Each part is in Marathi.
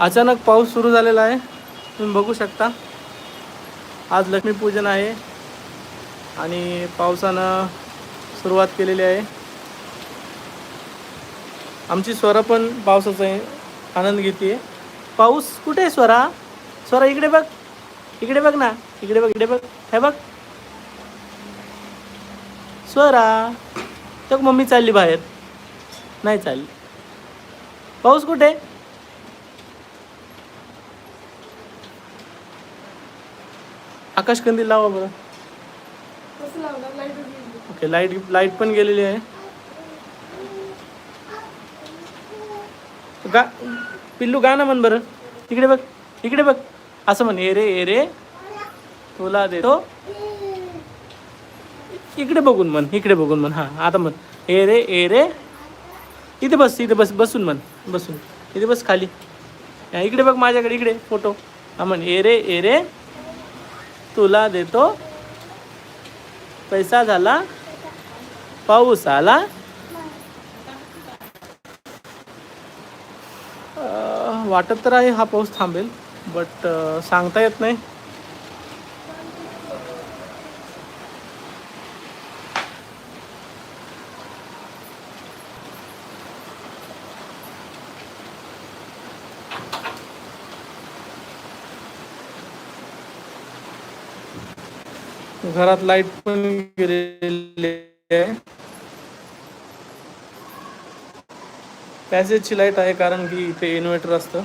अचानक पाऊस सुरू झालेला आहे. तुम्ही बघू शकता. आज लक्ष्मीपूजन आहे. आणि पावसानं सुरुवात केलेली आहे. आमची स्वरा पण पावसाचा आहे आनंद घेते पाऊस कुठे आहे स्वरा? स्वरा इकडे बघ. इकडे बघ ना. इकडे बघ इकडे बघ. हे बघ. स्वरा तर मम्मी चालली बाहेर. नाही चालली. पाऊस कुठे? आकाश कंदील लावा बरं. ओके लाइट लाइट पण गेलेली आहे. गा पिल्लू गा ना म्हण बरं. इकडे बघ इकडे बघ. असं म्हण ए रे ए रे. तुला देतो. इकडे बघून म्हण इकडे बघून म्हण हां आता म्हण ए रे ए रे. इथे बस इथे बस बसून म्हण बसून. इथे बस खाली. इकडे बघ माझ्याकडे इकडे फोटो. हा म्हण ए रे ए रे. तुला देतो. पैसा झाला. पाऊस आला. वाटत तर आहे हा पाऊस थांबेल बट सांगता येत नाही. घरात लाइट पण गेलेली आहे. पॅसेजची लाइट आहे कारण की इथे इन्व्हर्टर असतं.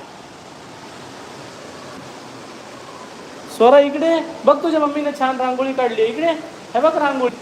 स्वरा इकडे. बघ तुझ्या मम्मीने छान रांगोळी काढली इकडे. हे बघ रांगोळी.